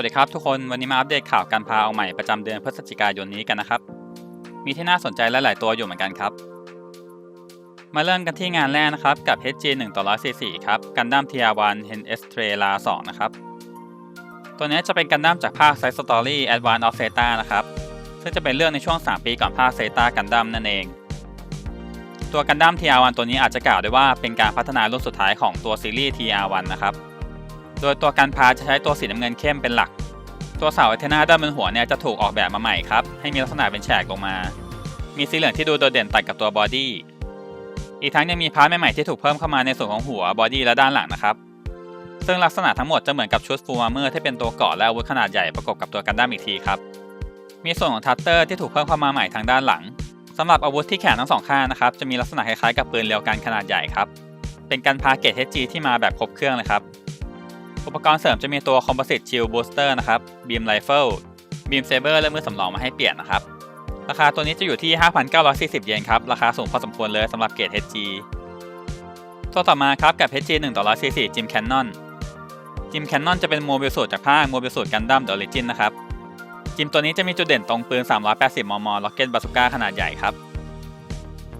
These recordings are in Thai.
วัสดีครับทุกคนวันนี้มาอัปเดตข่าวการพาเอาใหม่ประจำเดือนพฤศจิกายนนี้กันนะครับ มีที่น่าสนใจลหลายตัวอยู่เหมือนกันครับ มาเริ่มกันที่งานแรกนะครับ กับ HG 1ต่อ144ครับกันดั้ม TR1 Hen S t r a l a 2นะครับ ตัวนี้จะเป็นกันดั้มจากภาค Side Story Advance of Zeta นะครับ ซึ่งจะเป็นเรื่องในช่วง 3 ปีก่อนภาค Zeta กันดั้มนั่นเอง ตัวกันดั้ม TR1 ตัวนี้อาจจะกล่าวได้ว่าเป็นการพัฒนารุ่นสุดท้ายของตัวซีรีส์ TR1 นะครับ โดยตัวกันพาจะใช้ตัวสีน้ำเงินเข้มเป็นหลัก ตัวเสาไอเทนาด้านบนหัวเนี่ยจะถูกออกแบบมาใหม่ครับ ให้มีลักษณะเป็นแฉกลงมา มีสีเหลืองที่ดูโดดเด่นตัดกับตัวบอดี้อีกทั้งยังมีพาร์ทใหม่ๆที่ถูกเพิ่มเข้ามาในส่วนของหัวบอดี้และด้านหลังนะครับ ซึ่งลักษณะทั้งหมดจะเหมือนกับชุดฟูมาเมอร์ที่เป็นตัวเกาะและอาวุธขนาดใหญ่ประกบกับตัวกันดั้มอีกทีครับ มีส่วนของทัตเตอร์ที่ถูกเพิ่มเข้ามาใหม่ทางด้านหลังสำหรับอาวุธที่แขนทั้งสองข้างนะครับจะมีลักษณะคล้ายๆกับปืนเรียวกันขนาดใหญ่ครับ เป็นการพาเกต HG ที่มาแบบครบเครื่องเลยครับ อุปกรณ์เสริมจะมีตัว Composite Shield Booster นะครับ Beam Rifle Beam Saber และมือสำรองมาให้เปลี่ยนนะครับ ราคาตัวนี้จะอยู่ที่ 5,940 เยนครับ ราคาสูงพอสมควรเลยสำหรับเกรด HG ตัวต่อมาครับกับ HG 1ต่อ144 Jim Cannon Jim Cannon จะเป็นโมบิลสูตรจากภาคโมบิลสูตรกันดั้ม The Origin นะครับ จิมตัวนี้จะมีจุดเด่นตรงปืน 380 มม Rocket Bazooka ขนาดใหญ่ครับ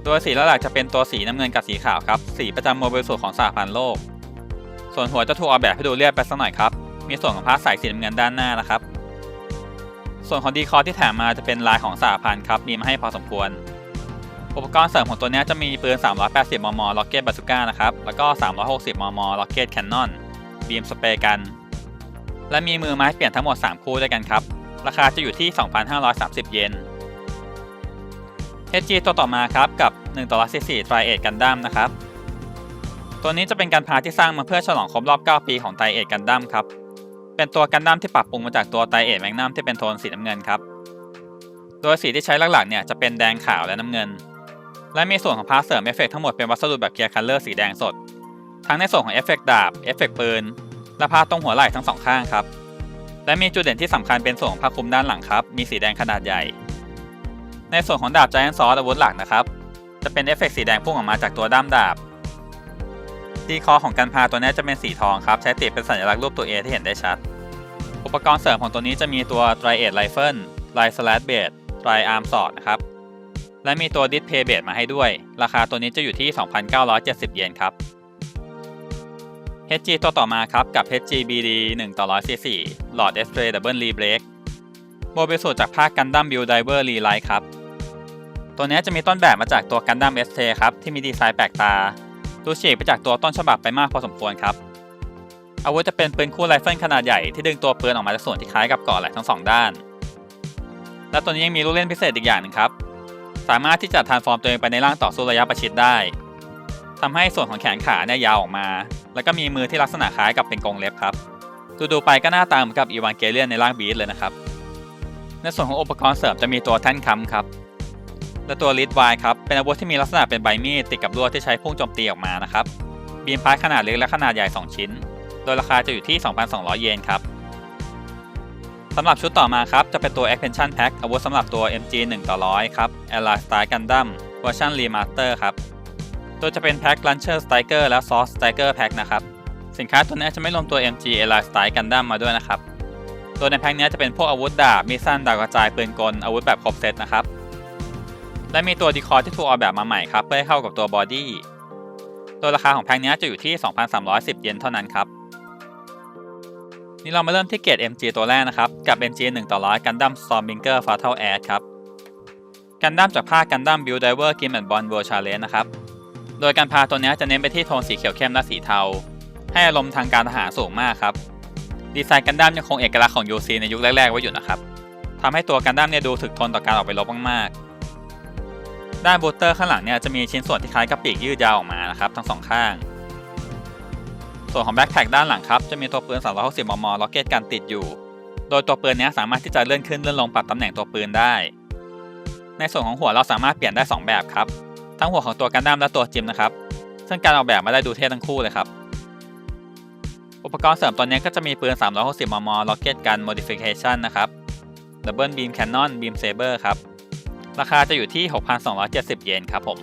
ตัวสีหลักจะเป็นตัวสีน้ำเงินกับสีขาวครับ สีประจำโมบิลสูตรของสหพันธ์โลก ส่วนหัวจะถูกออกแบบให้ดูเรียบไปสักหน่อยครับ มีส่วนของพาร์ทสายสีน้ำเงินด้านหน้านะครับ ส่วนของดีคอร์ที่แถมมาจะเป็นลายของสหพันธ์ครับมีมาให้พอสมควร อุปกรณ์เสริมของตัวนี้จะมีปืน 380 มม Rocket Bazooka นะครับ แล้วก็ 360 มม Rocket Cannon บีมสเปรย์กัน และมีมือไม้เปลี่ยนทั้งหมด 3 คู่ด้วยกันครับ ราคาจะอยู่ที่ 2,530 เยน HG ตัวต่อมาครับกับ1ต่อ144 Tri 8 Gundam นะครับ ตัวนี้จะเป็นการพาที่สร้างมาเพื่อฉลองครบรอบ 9 ปีของไตเอทกันดั้มครับ เป็นตัวกันดั้มที่ปรับปรุงมาจากตัวไตเอทแมกนัมที่เป็นโทนสีน้ำเงินครับ โดยสีที่ใช้หลักๆเนี่ยจะเป็นแดงขาวและน้ำเงิน และมีส่วนของพาร์ทเสริมเอฟเฟกทั้งหมดเป็นวัสดุแบบเกียร์คัลเลอร์สีแดงสด ทั้งในส่วนของเอฟเฟกดาบ เอฟเฟกปืน และพาร์ทตรงหัวไหล่ทั้งสองข้างครับ และมีจุดเด่นที่สำคัญเป็นส่วนของผ้าคลุมด้านหลังครับ มีสีแดงขนาดใหญ่ ในส่วนของดาบ Giant Sword อาวุธหลักนะครับ จะเป็นเอฟเฟกสีแดงพุ่งออกมาจากตัวด้ามดาบ ดีคอของกันพาตัวนี้จะเป็นสีทองครับ ใช้ติดเป็นสัญลักษณ์รูปตัว A ที่เห็นได้ชัด อุปกรณ์เสริมของตัวนี้จะมีตัว Dry Edge Rifle Dry Slash Blade Dry Arm Sword นะครับ และมีตัว Display Blade มาให้ด้วย ราคาตัวนี้จะอยู่ที่ 2,970 เยนครับ HG ตัวต่อมาครับกับ HGBD 1ต่อ144 Lord S Ray Double Re Break โมบิลสูตรจากภาคกันดั้ม Build Diver Re Light ครับ ตัวนี้จะมีต้นแบบมาจากตัวกันดั้ม ST ครับ ที่มีดีไซน์แปลกตา ดูฉีกไปจากตัวต้นฉบับไปมากพอสมควรครับ อาวุธจะเป็นปืนคู่ไรเฟิลขนาดใหญ่ที่ดึงตัวปืนออกมาจากส่วนที่คล้ายกับเกาะไหล่ทั้งสองด้าน และตัวนี้ยังมีลูกเล่นพิเศษอีกอย่างหนึ่งครับ สามารถที่จะทานฟอร์มตัวเองไปในร่างต่อสู้ระยะประชิดได้ทำให้ส่วนของแขนขาเนี่ยยาวออกมา แล้วก็มีมือที่ลักษณะคล้ายกับเป็นกรงเล็บครับ ดูดูๆไปก็หน้าตาเหมือนกับอีวานเกเลียนในร่างบีสเลยนะครับ ในส่วนของอุปกรณ์เสริมจะมีตัวแท่นค้ำครับ และตัวลิดไวครับ เป็นอาวุธที่มีลักษณะเป็นใบมีดติดกับลวดที่ใช้พุ่งโจมตีออกมานะครับ บีมพาร์ทขนาดเล็กและขนาดใหญ่ 2 ชิ้น โดยราคาจะอยู่ที่ 2,200 เยนครับสำหรับชุดต่อมาครับ จะเป็นตัว Expansion Pack อาวุธสำหรับตัว MG 1 ต่อ100 ครับ Ally Style Gundam เวอร์ชัน Remaster ครับโดยจะเป็นแพ็ค Launcher Striker และ Source Striker Pack นะครับ สินค้าตัวนี้จะไม่รวมตัว MG Ally Style Gundam มาด้วยนะครับโดยในแพ็คนี้จะเป็นพวกอาวุธดาบมีสั้นดาวกระจายปืนกลอาวุธแบบครบเซตนะครับ และมีตัวดีคอร์ที่ถูกออกแบบมาใหม่ครับเพื่อให้เข้ากับตัวบอดี้โดยราคาของแพ็คนี้จะอยู่ที่ 2,310 เยนเท่านั้นครับ นี่เรามาเริ่มที่เกรด MG ตัวแรกนะครับ กับ MG 1ต่อ100 Gundam Stormbringer Fatal Ash ครับกันดั้มจากภาคกันดั้ม Build Diver Game and Bond World Challenge นะครับ โดยการพาตัวนี้จะเน้นไปที่โทนสีเขียวเข้มและสีเทา ให้อารมณ์ทางการทหารสูงมากครับ ดีไซน์กันดั้มยังคงเอกลักษณ์ของ UC ในยุคแรกๆไว้อยู่นะครับทำให้ตัวกันดั้มเนี่ยดูถึกทนต่อการออกไปรบมากๆ ด้านบูสเตอร์ข้างหลังเนี่ยจะมีชิ้นส่วนที่คล้ายกับปีกยืดยาวออกมานะครับทั้งสองข้าง ส่วนของแบ็คแพ็คด้านหลังครับจะมีตัวปืน 360 มม ล็อกเก็ตกันติดอยู่ โดยตัวปืนนี้สามารถที่จะเลื่อนขึ้นเลื่อนลงปรับตำแหน่งตัวปืนได้ ในส่วนของหัวเราสามารถเปลี่ยนได้ 2 แบบครับ ทั้งหัวของตัวกันดั้มและตัวจิมนะครับ ซึ่งการออกแบบมาได้ดูเท่ทั้งคู่เลยครับ อุปกรณ์เสริมตัวนี้ก็จะมีปืน 360 มม Rocket Gun Modification นะครับ Double Beam Cannon Beam Saber ครับ ราคาจะอยู่ที่ 6,270 เยนครับผม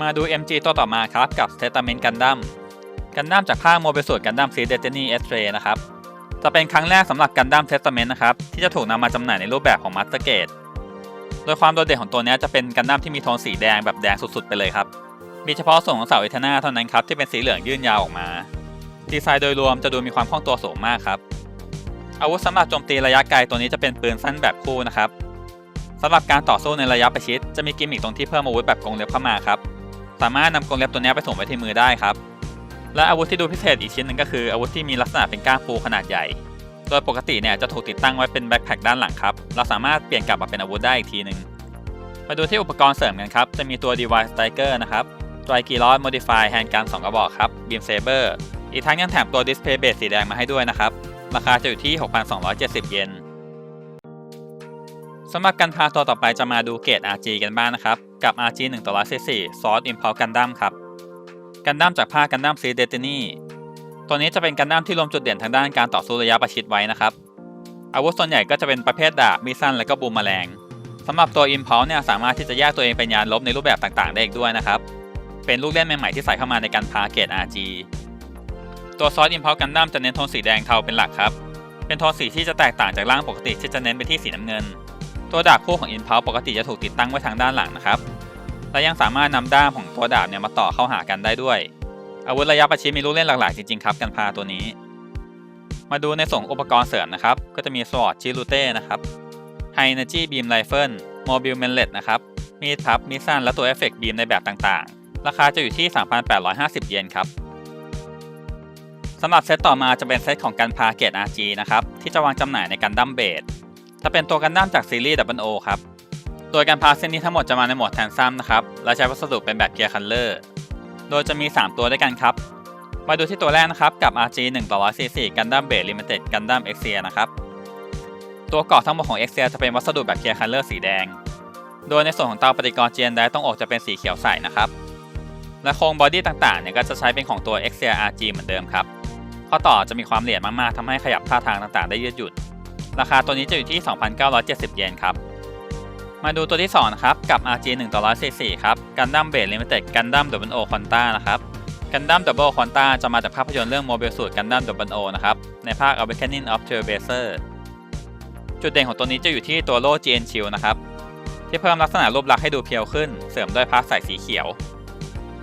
มาดู MG ตัวต่อมาครับกับ Testament Gundam Gundam จากภาคโมบิสุด Gundam Seed Destiny S-Ray นะครับ จะเป็นครั้งแรกสำหรับกันดั้มเทสเมนต์นะครับ ที่จะถูกนำมาจำหน่ายในรูปแบบของมัสเตอร์เกตโดยความโดดเด่นของตัวนี้จะเป็นกันดั้มที่มีโทนสีแดงแบบแดงสุดๆ ไปเลยครับ มีเฉพาะส่วนของเสาเอเทนาเท่านั้นครับ ที่เป็นสีเหลืองยื่นยาวออกมา ดีไซน์โดยรวมจะดูมีความคล่องตัวสูงมากครับ อาวุธสำหรับโจมตีระยะไกลตัวนี้จะเป็นปืนสั้นแบบคู่นะครับ สำหรับการต่อสู้ในระยะประชิดจะมีกิมมิคตรงที่เพิ่มอาวุธแบบกรงเล็บเข้ามาครับ สามารถนำกรงเล็บตัวนี้ไปส่งไว้ที่มือได้ครับ และอาวุธที่ดูพิเศษอีกชิ้นหนึ่งก็คืออาวุธที่มีลักษณะเป็นก้านปูขนาดใหญ่ โดยปกติเนี่ยจะถูกติดตั้งไว้เป็นแบ็คแพคด้านหลังครับ เราสามารถเปลี่ยนกลับมาเป็นอาวุธได้อีกทีหนึ่งมาดูที่อุปกรณ์เสริมกันครับ จะมีตัว Device Striker นะครับไตรกีรอด Modify แฮนด์กัน2กระบอกครับ Beam Saber อีกทั้งยังแถมตัว Display Base สีแดงมาให้ด้วยนะครับ ราคาจะอยู่ที่ 6,270 เยน สำหรับกันพาตัวต่อไปจะมาดูเกรด RG กันบ้างนะครับ กับ RG 1ต่อ144 Sword Impulse Gundam ครับกันดั้มจากภาคกันดั้มซีเดตินีตัวนี้จะเป็นกันดั้มที่รวมจุดเด่นทางด้านการต่อสู้ระยะประชิดไว้นะครับ อาวุธส่วนใหญ่ก็จะเป็นประเภทดาบมีสั้นและก็บูมแมลงสำหรับตัว Impulse เนี่ยสามารถที่จะแยกตัวเองเป็นยานลบในรูปแบบต่างๆ ได้อีกด้วยนะครับ เป็นลูกเล่นใหม่ๆที่ใส่เข้ามาในการพาเกรด RG ตัวซอส Impulse กันดั้มจะเน้นโทนสีแดงเทาเป็นหลักครับ เป็นโทนสีที่จะแตกต่างจากร่างปกติที่จะเน้นไปที่สีน้ำเงิน ตัวดาบคู่ของ Impulse ปกติจะถูกติดตั้งไว้ทางด้านหลังนะครับ และยังสามารถนำด้ามของตัวดาบเนี่ยมาต่อเข้าหากันได้ด้วย อาวุธระยะประชิดมีลูกเล่นหลากหลายจริงๆครับกันพาตัวนี้ มาดูในส่วนอุปกรณ์เสริมนะครับ ก็จะมีสวอตชิลูเต้นะครับไฮเนจีบีมไรเฟิลโมบิลเมนเลตนะครับ มีดพับ มีสั้น และตัวเอฟเฟกต์บีมในแบบต่างๆ ราคาจะอยู่ที่ 3,850 เยนครับสำหรับเซตต่อมาจะเป็นเซตของกันพาเกต RG นะครับ ที่จะวางจำหน่ายในกันดั้มเบส จะเป็นตัวกันดั้มจากซีรีส์ W O ครับ โดยการพาเส้นนี้ทั้งหมดจะมาในโหมดแทนซัมนะครับ และใช้วัสดุเป็นแบบเกียร์คัลเลอร์ โดยจะมี 3 ตัวด้วยกันครับ มาดูที่ตัวแรกนะครับ กับ RG 1ต่อ144 Gundam Base Limited Gundam Exia นะครับ ตัวเกาะทั้งหมดของ Exia จะเป็นวัสดุแบบเกียร์คัลเลอร์สีแดง โดยในส่วนของเตาปฏิกรณ์ GN ได้ต้องออกจะเป็นสีเขียวใสนะครับ และโครงบอดี้ต่างๆเนี่ยก็จะใช้เป็นของตัว Exia RG เหมือนเดิมครับ ข้อต่อจะมีความละเอียดมากๆทำให้ขยับท่าทางต่างๆ ได้ยืดหยุ่น ราคาตัวนี้จะอยู่ที่ 2,970 เยนครับ มาดูตัวที่2นะครับกับ RG 1ต่อ144ครับ Gundam Base Limited Gundam Double O Quanta นะครับ Gundam Double Quanta จะมาจากภาพยนตร์เรื่อง Mobile Suit Gundam Double O นะครับในภาค Awakening of Trailblazer จุดเด่นของตัวนี้จะอยู่ที่ตัวโล่ GN Shield นะครับที่เพิ่มลักษณะรูปลักษณ์ให้ดูเพียวขึ้น เสริมด้วยพาร์ทใส่สีเขียว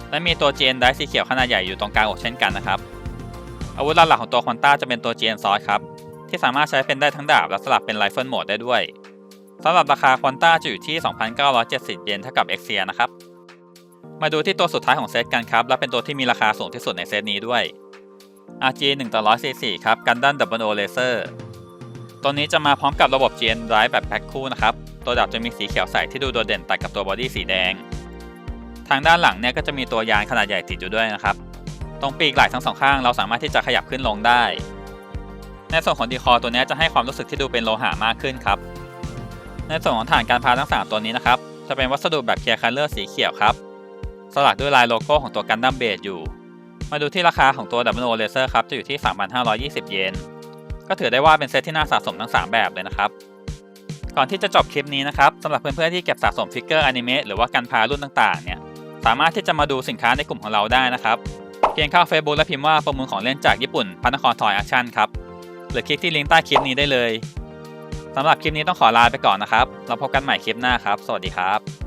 และมีตัว GN ไดสีเขียวขนาดใหญ่อยู่ตรงกลางอกเช่นกันนะครับอาวุธหลักของตัว Quanta จะเป็นตัว GN Sword ครับ ที่สามารถใช้เป็นได้ทั้งดาบและสลับเป็นไรเฟิลโหมดได้ด้วยสำหรับราคาควอนต้าจะอยู่ที่ 2,970 เยนเท่ากับ x อ i นะครับ มาดูที่ตัวสุดท้ายของเซตกันครับ และเป็นตัวที่มีราคาสูงที่สุดในเซตนี้ด้วย RG 1ต่อ144ครับ Gundam Double O Laser ตัวนี้จะมาพร้อมกับระบบ GN Drive แบบแพ็คคู่นะครับ ตัวดาบจะมีสีเขียวใสที่ดูโดดเด่นตัดกับตัวบอดี้สีแดง ทางด้านหลังเนี่ยก็จะมีตัวยานขนาดใหญ่ติดอยู่ด้วยนะครับ ตรงปีกไหล่ทั้งสองข้างเราสามารถที่จะขยับขึ้นลงได้ ในส่วนของดีคอตัวนี้จะให้ความรู้สึกที่ดูเป็นโลหะมากขึ้นครับ ในส่วนของฐานการพาทั้ง 3 ตัวนี้นะครับ จะเป็นวัสดุแบบเคลียร์คัลเลอร์สีเขียวครับ สลักด้วยลายโลโก้ของตัวกันดั้มเบสอยู่ มาดูที่ราคาของตัว W o Laser ครับ จะอยู่ที่ 3,520 เยน ก็ถือได้ว่าเป็นเซตที่น่าสะสมทั้ง 3 แบบเลยนะครับ ก่อนที่จะจบคลิปนี้นะครับสำหรับเพื่อนๆที่เก็บสะสมฟิกเกอร์อนิเมะหรือว่ากันพารุ่นต่างๆ เนี่ย สามารถที่จะมาดูสินค้าในกลุ่มของเราได้นะครับ เพียงเข้า Facebook และพิมพ์ว่าประมูลของเล่นจากญี่ปุ่นพนครทอยแอคชั่นครับ หรือคลิกที่ลิงก์ใต้คลิปนี้ได้เลยสำหรับคลิปนี้ต้องขอลาไปก่อนนะครับ เราพบกันใหม่คลิปหน้าครับ สวัสดีครับ